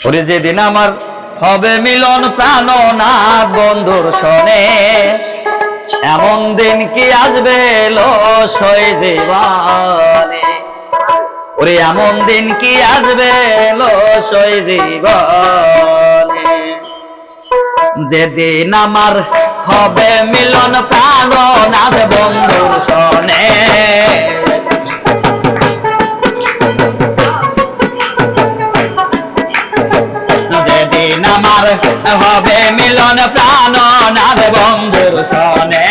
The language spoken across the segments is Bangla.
ওরে যেদিন আমার হবে মিলন প্রাণ না বন্ধুর সনে এমন দিন কি আসবে ওরে, এমন দিন কি আসবে যেদিন আমার হবে মিলন প্রাণ না বন্ধুর সনে আমার হবে মিলন প্রাণ, নার বন্ধুর সনে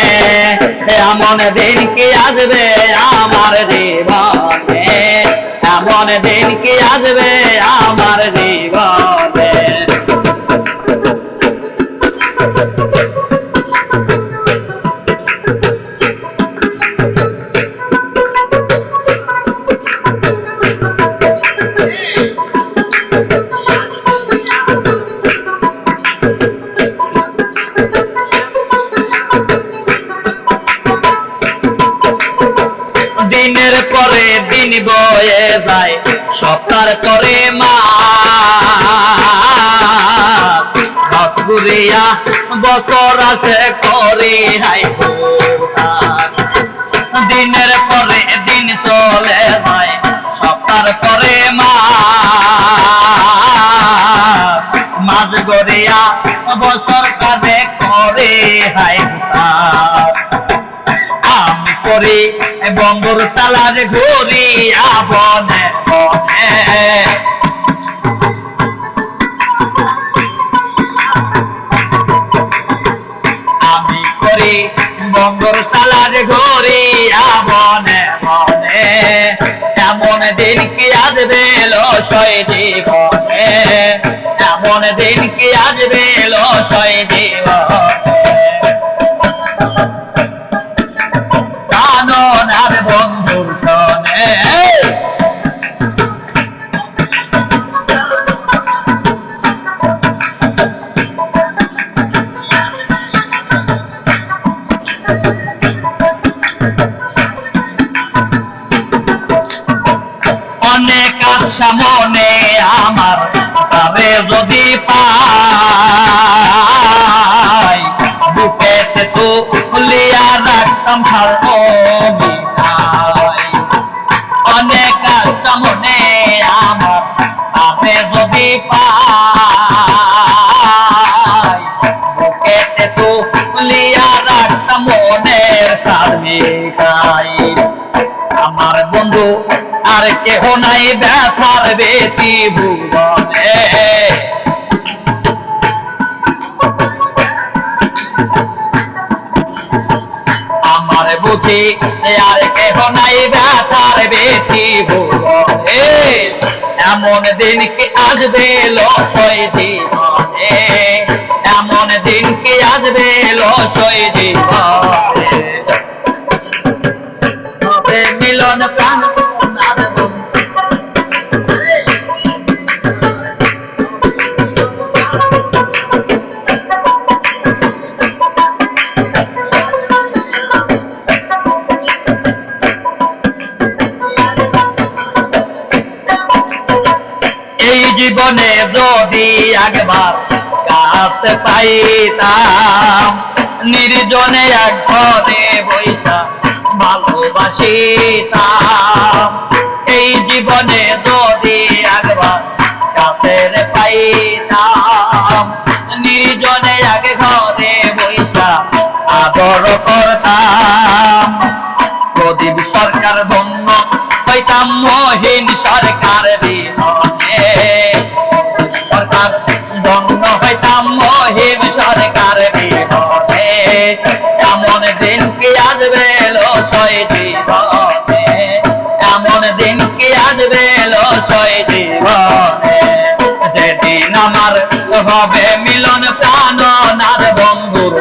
এমন দিন কি আসবে আমার জীবনে? এমন দিন কি আসবে আমার জীবনে? দিনের পরে দিন বয়ে যায় সপ্তাহ করে মা ঘুরিয়া বছর আসে করে হাই দিনের পরে দিন চলে যায় সপ্তাহ করে মা মাঝ গড়িয়া বছর কাঁধে করে হাই হোতার। করি, বঙ্গর সালার ঘুরি বনে বনে আমি করি, বঙ্গর সালার ঘুরি বনে বনে এমন দিন কি আসবে লসয় জীবনে এমন দিন কি আসবে লসয় জীবনে আশা মনে আমার তবে যদি পাই বুকেতে তো লিয়া রাখতাম মিঠাই অনেক আশা আমার তবে যদি পাই তো লিয়া রাখতাম মনের মিঠাই আমার বন্ধু আর কেহ নাই ব্যথার বেটি ভুবনে। আমার বুঝি আর কেহ নাই ব্যথার বেটি ভুবনে। এমন দিন কি আসবে লসই জীবনে? এমন দিন কি আসবে লসই জীবনে? মিলন প্রাণ জীবনে যদি একবার কাছে পাইতাম, নির্জনে এক ঘরে বৈশা ভালোবাসিতাম। এই জীবনে যদি একবার কাছে পাইতাম, নির্জনে এক ঘরে বৈশা আদর করতাম। প্রদীপ সরকার ধন্য হইতাম মহিন সরকার বিহনে সরকার ধন্য হইতাম মহিন সরকার বিহনে এমন দিন কি আসবে লসয় জীবনে এমন দিন কি আসবে লসয় জীবনে যেদিন আমার হবে মিলন প্রাণ নার বন্ধুর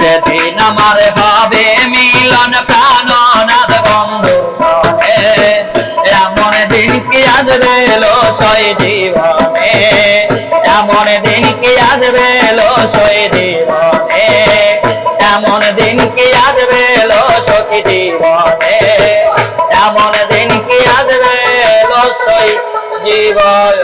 যেদিন আমার হবে মিলন দিন কি আসবে জীবনে? এমন দিন কি আসবে লো সই জীবনে? এমন দিন কি আসবে লো সখী জীবনে? এমন দিন কি আসবে লো সই জীবন?